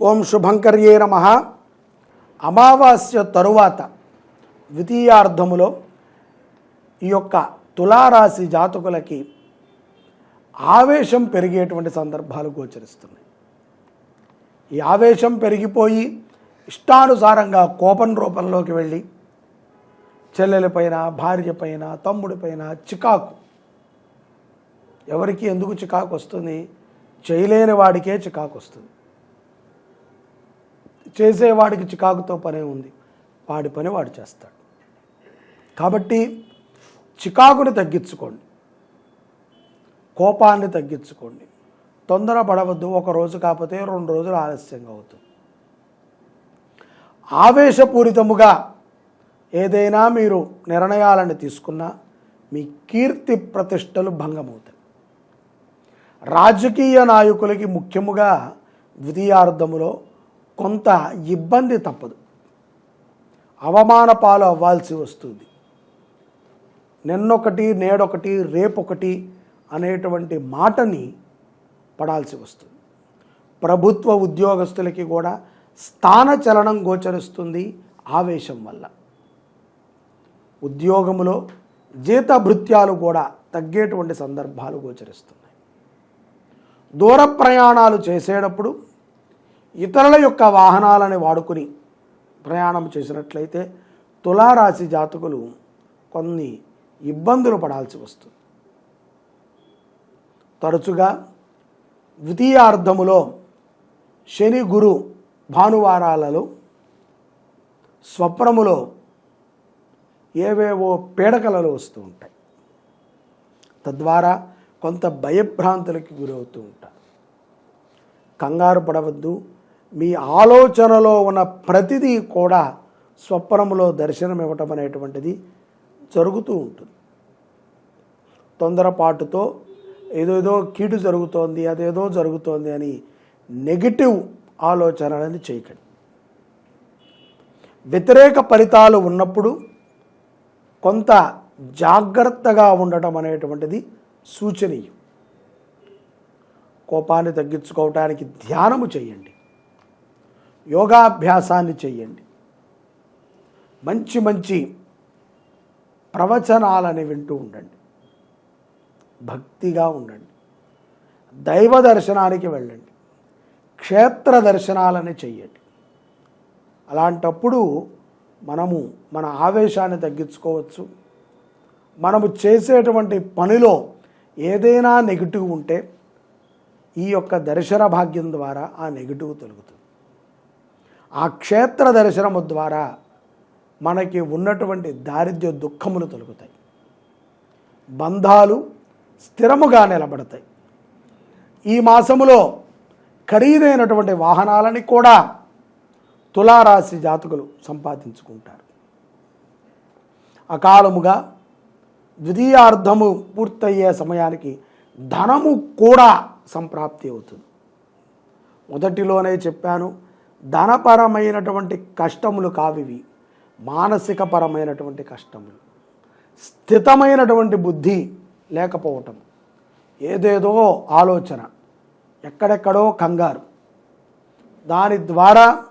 ఓం శుభంకర్యే నమ. అమావాస్య తరువాత ద్వితీయార్థములో ఈ యొక్క తులారాశి జాతకులకి ఆవేశం పెరిగేటువంటి సందర్భాలు గోచరిస్తున్నాయి. ఈ ఆవేశం పెరిగిపోయి ఇష్టానుసారంగా కోపం రూపంలోకి వెళ్ళి చెల్లెలపైన భార్యపైన తమ్ముడిపైన చికాకు. ఎవరికి ఎందుకు చికాకు వస్తుంది? చేయలేని వాడికే చికాకు వస్తుంది. చేసేవాడికి చికాకుతో పనే ఉంది. వాడి పని వాడు చేస్తాడు. కాబట్టి చికాకుని తగ్గించుకోండి. కోపాన్ని తగ్గించుకోండి. తొందర పడవద్దు ఒక రోజు కాకపోతే రెండు రోజులు ఆలస్యంగా అవుతుంది. ఆవేశపూరితముగా ఏదైనా మీరు నిర్ణయాలను తీసుకున్నా మీ కీర్తి ప్రతిష్టలు భంగమవుతాయి. రాజకీయ నాయకులకి ముఖ్యముగా ద్వితీయార్థములో కొంత ఇబ్బంది తప్పదు. అవమాన పాలు అవ్వాల్సి వస్తుంది. నిన్నొకటి నేడొకటి రేపొకటి అనేటువంటి మాటని పడాల్సి వస్తుంది. ప్రభుత్వ ఉద్యోగస్తులకి కూడా స్థాన చలనం గోచరిస్తుంది ఆవేశం వల్ల. ఉద్యోగములో జీతభృత్యాలు కూడా తగ్గేటువంటి సందర్భాలు గోచరిస్తున్నాయి. దూర ప్రయాణాలు చేసేటప్పుడు ఇతరుల యొక్క వాహనాలని వాడుకుని ప్రయాణం చేసినట్లయితే తులారాశి జాతకులు కొన్ని ఇబ్బందులు పడాల్సి వస్తుంది. తరచుగా ద్వితీయార్థములో శని గురు భానువారాలలో స్వప్నములో ఏవేవో పీడకలలు వస్తూ ఉంటాయి. తద్వారా కొంత భయభ్రాంతులకి గురవుతూ ఉంటారు. కంగారు పడవద్దు మీ ఆలోచనలో ఉన్న ప్రతిదీ కూడా స్వప్నములో దర్శనం ఇవ్వటం అనేటువంటిది జరుగుతూ ఉంటుంది. తొందరపాటుతో ఏదేదో కీడు జరుగుతోంది అదేదో జరుగుతోంది అని నెగిటివ్ ఆలోచనలని చేయకండి. వ్యతిరేక ఫలితాలు ఉన్నప్పుడు కొంత జాగ్రత్తగా ఉండటం అనేటువంటిది సూచనీయం. కోపాన్ని తగ్గించుకోవటానికి ధ్యానము చేయండి. యోగాభ్యాసాన్ని చేయండి మంచి మంచి ప్రవచనాలని వింటూ ఉండండి. భక్తిగా ఉండండి. దైవ దర్శనానికి వెళ్ళండి. క్షేత్ర దర్శనాలని చెయ్యండి. అలాంటప్పుడు మనము మన ఆవేశాన్ని తగ్గించుకోవచ్చు. మనము చేసేటువంటి పనిలో ఏదైనా నెగిటివ్ ఉంటే ఈ యొక్క దర్శన భాగ్యం ద్వారా ఆ నెగిటివ్ తొలుగుతుంది. ఆ క్షేత్ర దర్శనము ద్వారా మనకి ఉన్నటువంటి దారిద్ర్య దుఃఖములు తొలుగుతాయి. బంధాలు స్థిరముగా నిలబడతాయి. ఈ మాసములో ఖరీదైనటువంటి వాహనాలని కూడా తులారాశి జాతకులు సంపాదించుకుంటారు. అకాలముగా ద్వితీయార్థము పూర్తయ్యే సమయానికి ధనము కూడా సంప్రాప్తి అవుతుంది. మొదటిలోనే చెప్పాను ధనపరమైనటువంటి కష్టములు కావివి మానసికపరమైనటువంటి కష్టములు. స్థితమైనటువంటి బుద్ధి లేకపోవటం ఏదేదో ఆలోచన ఎక్కడెక్కడో కంగారు. దాని ద్వారా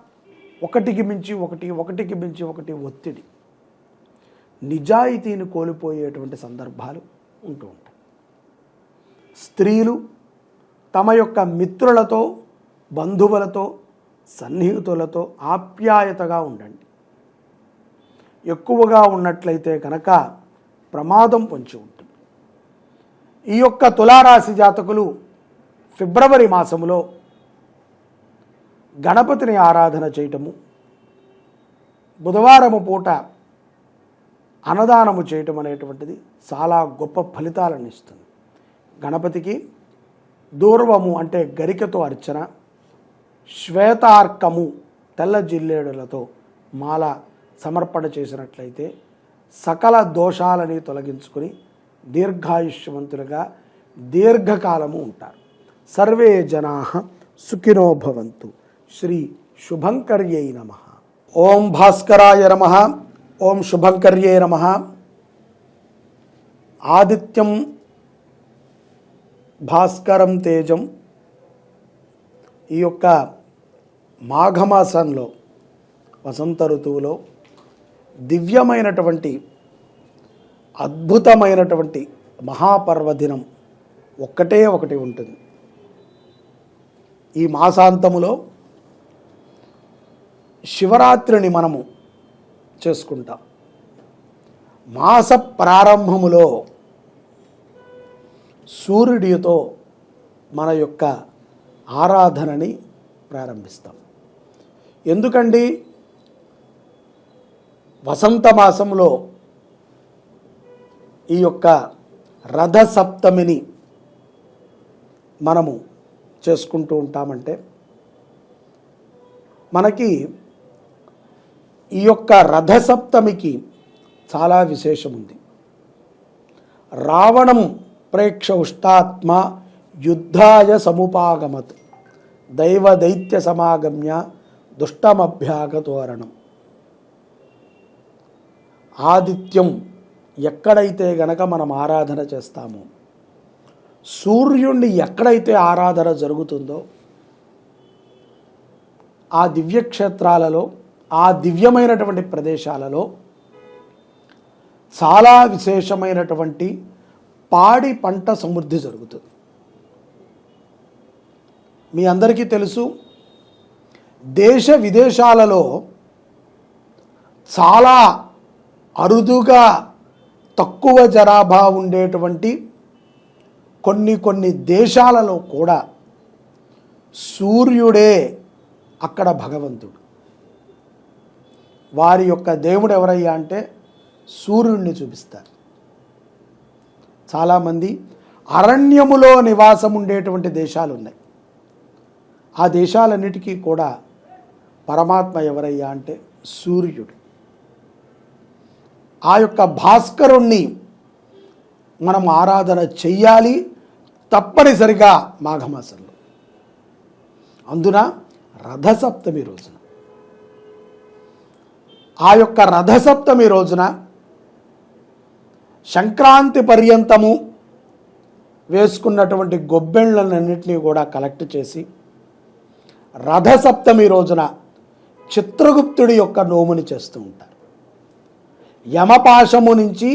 ఒకటికి మించి ఒకటి ఒకటికి మించి ఒకటి ఒత్తిడి నిజాయితీని కోల్పోయేటువంటి సందర్భాలు ఉంటూ ఉంటాయి. స్త్రీలు తమ యొక్క మిత్రులతో బంధువులతో సన్నిహితులతో ఆప్యాయతగా ఉండండి. ఎక్కువగా ఉన్నట్లయితే కనుక ప్రమాదం పొంచి ఉంటుంది. ఈ యొక్క తులారాశి జాతకులు ఫిబ్రవరి మాసంలో గణపతిని ఆరాధన చేయటము బుధవారము పూట అన్నదానము చేయటం అనేటువంటిది చాలా గొప్ప ఫలితాలను ఇస్తుంది. గణపతికి దూర్వము అంటే గరికతో అర్చన శ్వేతార్కము తెల్ల జిల్లేడులతో మాల సమర్పణ చేసినట్లయితే సకల దోషాలని తొలగించుకొని దీర్ఘాయుష్యవంతులుగా దీర్ఘకాలము ఉంటారు. సర్వే జనా సుఖినో భవంతు. శ్రీ శుభంకర్యై నమ. ఓం భాస్కరాయ నమ. ఓం శుభంకర్యే నమ. ఆదిత్యం భాస్కరం తేజం ఈ యొక్క మాఘమాసంలో వసంత ఋతువులో దివ్యమైనటువంటి అద్భుతమైనటువంటి మహాపర్వదినం ఒక్కటే ఒకటి ఉంటుంది. ఈ మాసాంతములో శివరాత్రిని మనము చేసుకుంటాం. మాస ప్రారంభములో సూర్యుడితో మన యొక్క ఆరాధనని ప్రారంభిస్తాం. ఎందుకండి? వసంత మాసంలో ఈ యొక్క రథసప్తమిని మనము చేసుకుంటూ ఉంటామంటే మనకి ఈ యొక్క రథసప్తమికి చాలా విశేషం ఉంది రావణం ప్రేక్ష ఉష్టాత్మ యుద్ధాయ సముపాగమత్ దైవ దైత్య సమాగమ్య దుష్టమభ్యాగతోరణం. ఆదిత్యం ఎక్కడైతే గనక మనం ఆరాధన చేస్తామో సూర్యుణ్ణి ఎక్కడైతే ఆరాధన జరుగుతుందో ఆ దివ్యక్షేత్రాలలో ఆ దివ్యమైనటువంటి ప్రదేశాలలో చాలా విశేషమైనటువంటి పాడి పంట సమృద్ధి జరుగుతుంది. మీ అందరికీ తెలుసు దేశ విదేశాలలో చాలా అరుదుగా తక్కువ జనాభా ఉండేటువంటి కొన్ని కొన్ని దేశాలలో కూడా సూర్యుడే అక్కడ భగవంతుడు. వారి యొక్క దేవుడు ఎవరయ్యా అంటే సూర్యుడిని చూపిస్తారు. చాలామంది అరణ్యములో నివాసం ఉండేటువంటి దేశాలు ఉన్నాయి ఆ దేశాలన్నిటికీ కూడా పరమాత్మ ఎవరయ్యా అంటే సూర్యుడు. ఆ యొక్క భాస్కరుణ్ణి మనం ఆరాధన చెయ్యాలి తప్పనిసరిగా మాఘమాసంలో. అందున రథసప్తమి రోజున. ఆ యొక్క రథసప్తమి రోజున సంక్రాంతి పర్యంతము వేసుకున్నటువంటి గొబ్బెళ్ళన్నింటినీ కూడా కలెక్ట్ చేసి రథసప్తమి రోజున చిత్రగుప్తుడి యొక్క నోముని చేస్తూ ఉంటారు. యమపాశము నుంచి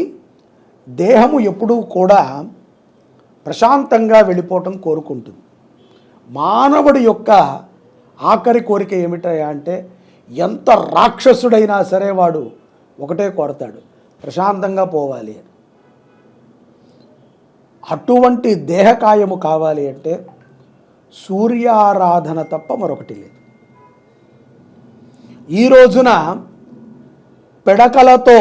దేహము ఎప్పుడూ కూడా ప్రశాంతంగా వెళ్ళిపోవటం కోరుకుంటుంది. మానవుడి యొక్క ఆఖరి కోరిక ఏమిటయా అంటే ఎంత రాక్షసుడైనా సరే వాడు ఒకటే కోరతాడు ప్రశాంతంగా పోవాలి అని. అటువంటి దేహకాయము కావాలి అంటే సూర్యారాధన తప్ప మరొకటి లేదు. ఈ రోజున పిడకలతో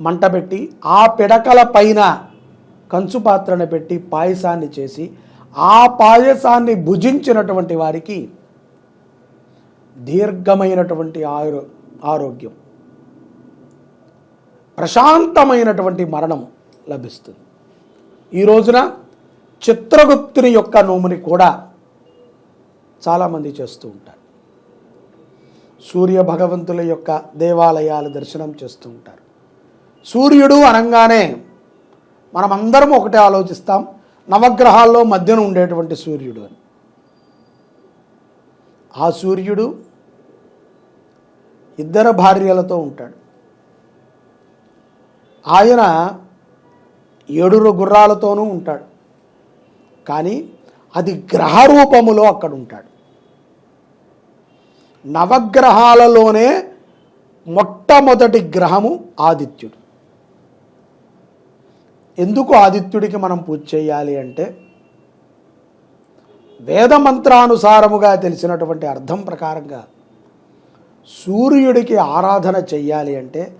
మంటబెట్టి ఆ పిడకల పైన కంచు పాత్రను పెట్టి పాయసాన్ని చేసి ఆ పాయసాన్ని భుజించినటువంటి వారికి దీర్ఘమైనటువంటి ఆరో ఆరోగ్యం. ప్రశాంతమైనటువంటి మరణం లభిస్తుంది. ఈ రోజున చిత్రగుప్తుని యొక్క నోముని కూడా చాలామంది చేస్తూ ఉంటారు. సూర్య భగవంతుల యొక్క దేవాలయాలు దర్శనం చేస్తూ ఉంటారు. సూర్యుడు అనగానే మనమందరం ఒకటే ఆలోచిస్తాం నవగ్రహాల్లో మధ్యన ఉండేటువంటి సూర్యుడు అని. ఆ సూర్యుడు ఇద్దరు భార్యలతో ఉంటాడు. ఆయన ఏడురు గుర్రాలతోనూ ఉంటాడు. కానీ అది గ్రహ రూపములో అక్కడ ఉంటాడు. నవగ్రహాలలోనే మొట్టమొదటి గ్రహము ఆదిత్యుడు. ఎందుకు ఆదిత్యుడికి మనం పూజ చేయాలి అంటే వేద మంత్రానుసారముగా తెలిసినటువంటి అర్థం ప్రకారంగా సూర్యుడికి ఆరాధన చెయ్యాలి అంటే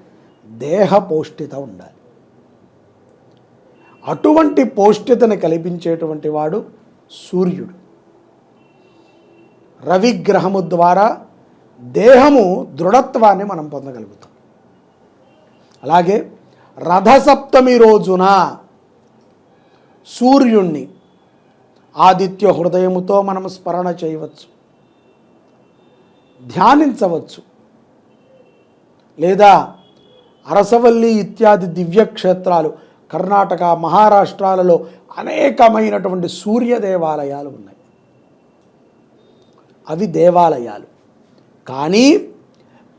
దేహ పౌష్టిత ఉండాలి. అటువంటి పౌష్టితను కల్పించేటువంటి వాడు సూర్యుడు. రవిగ్రహము ద్వారా దేహము దృఢత్వాన్ని మనం పొందగలుగుతాం. అలాగే రథసప్తమి రోజున సూర్యుణ్ణి ఆదిత్య హృదయముతో మనం స్మరణ చేయవచ్చు ధ్యానించవచ్చు లేదా అరసవల్లి ఇత్యాది దివ్యక్షేత్రాలు కర్ణాటక మహారాష్ట్రాలలో అనేకమైనటువంటి సూర్య దేవాలయాలు ఉన్నాయి. అవి దేవాలయాలు. కానీ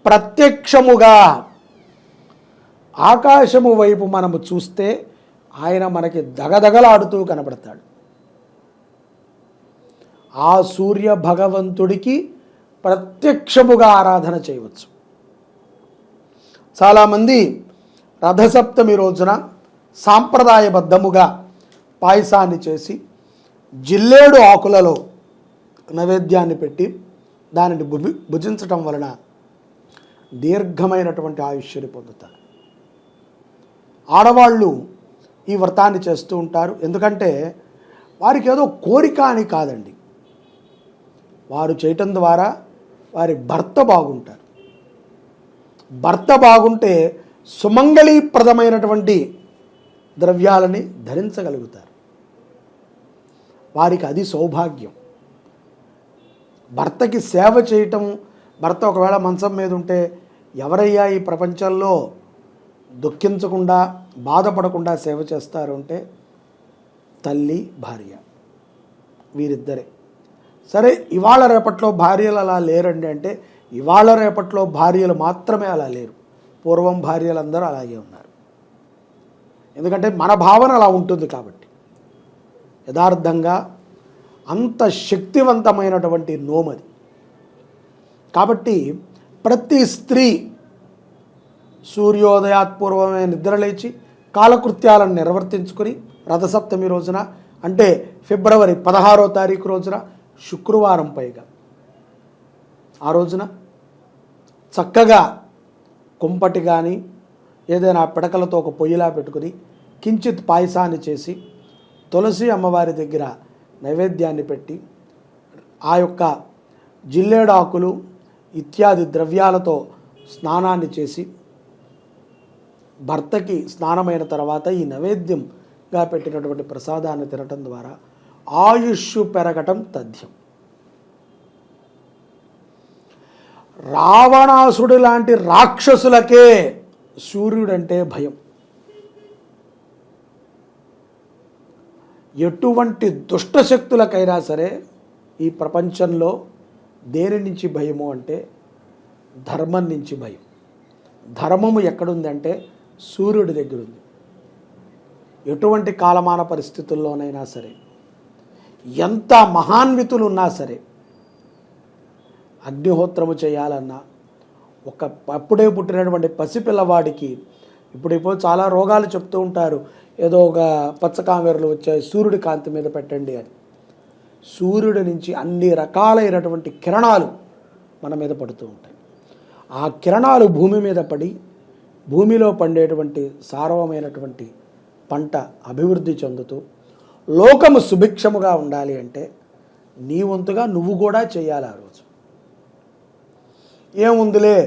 ప్రత్యక్షముగా ఆకాశము వైపు మనము చూస్తే ఆయన మనకి దగదగలాడుతూ కనబడతాడు. ఆ సూర్య భగవంతుడికి ప్రత్యక్షముగా ఆరాధన చేయవచ్చు. చాలామంది రథసప్తమి రోజున సాంప్రదాయబద్ధముగా పాయసాన్ని చేసి జిల్లేడు ఆకులలో నైవేద్యాన్ని పెట్టి దానిని భుజి భుజించటం వలన దీర్ఘమైనటువంటి ఆయుష్యుని పొందుతారు. ఆడవాళ్ళు ఈ వ్రతాన్ని చేస్తూ ఉంటారు. ఎందుకంటే వారికి ఏదో కోరిక అని కాదండి. వారు చేయటం ద్వారా వారి భర్త బాగుంటారు. భర్త బాగుంటే సుమంగళీప్రదమైనటువంటి ద్రవ్యాలని ధరించగలుగుతారు. వారికి అది సౌభాగ్యం. భర్తకి సేవ చేయటం భర్త ఒకవేళ మంచం మీద ఉంటే ఎవరయ్యా ఈ ప్రపంచంలో దుఃఖించకుండా బాధపడకుండా సేవ చేస్తారు అంటే తల్లి భార్య. వీరిద్దరే. సరే ఇవాళ రేపట్లో భార్యలు అలా లేరండి అంటే ఇవాళ రేపట్లో భార్యలు మాత్రమే అలా లేరు. పూర్వం భార్యలందరూ అలాగే ఉన్నారు. ఎందుకంటే మన భావన అలా ఉంటుంది కాబట్టి. యథార్థంగా అంత శక్తివంతమైనటువంటి నోమది. కాబట్టి ప్రతి స్త్రీ సూర్యోదయాత్పూర్వమే నిద్రలేచి కాలకృత్యాలను నిర్వర్తించుకొని రథసప్తమి రోజున అంటే ఫిబ్రవరి పదహారో తారీఖు రోజున శుక్రవారం పైగా. ఆ రోజున చక్కగా కుంపటి కానీ ఏదైనా పిడకలతో ఒక పొయ్యిలా పెట్టుకుని కించిత్ పాయసాన్ని చేసి తులసి అమ్మవారి దగ్గర నైవేద్యాన్ని పెట్టి ఆ యొక్క జిల్లేడాకులు ఇత్యాది ద్రవ్యాలతో స్నానాన్ని చేసి భర్తకి స్నానమైన తర్వాత ఈ నైవేద్యంగా పెట్టినటువంటి ప్రసాదాన్ని తినటం ద్వారా ఆయుష్ పెరగటం తథ్యం. రావణాసుడు లాంటి రాక్షసులకే సూర్యుడంటే భయం. ఎటువంటి దుష్ట శక్తులకైనా సరే ఈ ప్రపంచంలో దేని నుంచి భయము అంటే ధర్మం నుంచి భయం. ధర్మము ఎక్కడుందంటే సూర్యుడి దగ్గర ఉంది ఎటువంటి కాలమాన పరిస్థితుల్లోనైనా సరే ఎంత మహాన్వితులు ఉన్నా సరే అగ్నిహోత్రము చేయాలన్నా ఒక అప్పుడే పుట్టినటువంటి పసిపిల్లవాడికి ఇప్పుడు ఇప్పుడు చాలా రోగాలు చెప్తూ ఉంటారు. ఏదో ఒక పచ్చకామెరలు వచ్చాయి సూర్యుడి కాంతి మీద పెట్టండి అని. సూర్యుడి నుంచి అన్ని రకాలైనటువంటి కిరణాలు మన మీద పడుతూ ఉంటాయి. ఆ కిరణాలు భూమి మీద పడి భూమిలో పండేటువంటి సారవమైనటువంటి పంట అభివృద్ధి చెందుతూ లోకము సుభిక్షముగా ఉండాలి అంటే నీ వంతుగా నువ్వు కూడా చేయాలి ఆ రోజు. ఏముందిలే?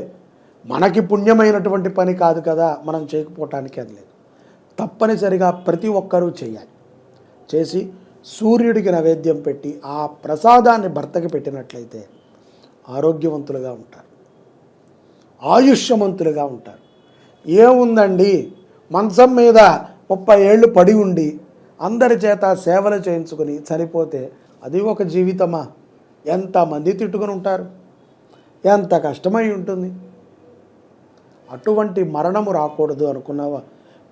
మనకి పుణ్యమైనటువంటి పని కాదు కదా మనం చేయకపోవటానికి అది లేదు. తప్పనిసరిగా ప్రతి ఒక్కరూ చేయాలి. చేసి సూర్యుడికి నైవేద్యం పెట్టి ఆ ప్రసాదాన్ని భర్తకి పెట్టినట్లయితే ఆరోగ్యవంతులుగా ఉంటారు. ఆయుష్యవంతులుగా ఉంటారు. ఏముందండి? మంచం మీద ముప్పై ఏళ్ళు పడి ఉండి అందరి చేత సేవలు చేయించుకుని చనిపోతే అది ఒక జీవితమా? ఎంతమంది తిట్టుకుని ఉంటారు? ఎంత కష్టమై ఉంటుంది? అటువంటి మరణము రాకూడదు అనుకున్న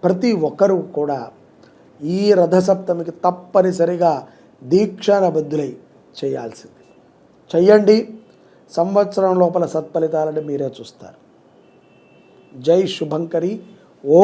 ప్రతి ఒక్కరూ కూడా ఈ రథసప్తమికి తప్పనిసరిగా దీక్షానబద్ధులై చేయాల్సింది. చెయ్యండి. సంవత్సరం లోపల సత్ఫలితాలని మీరే చూస్తారు. జై శుభంకరి.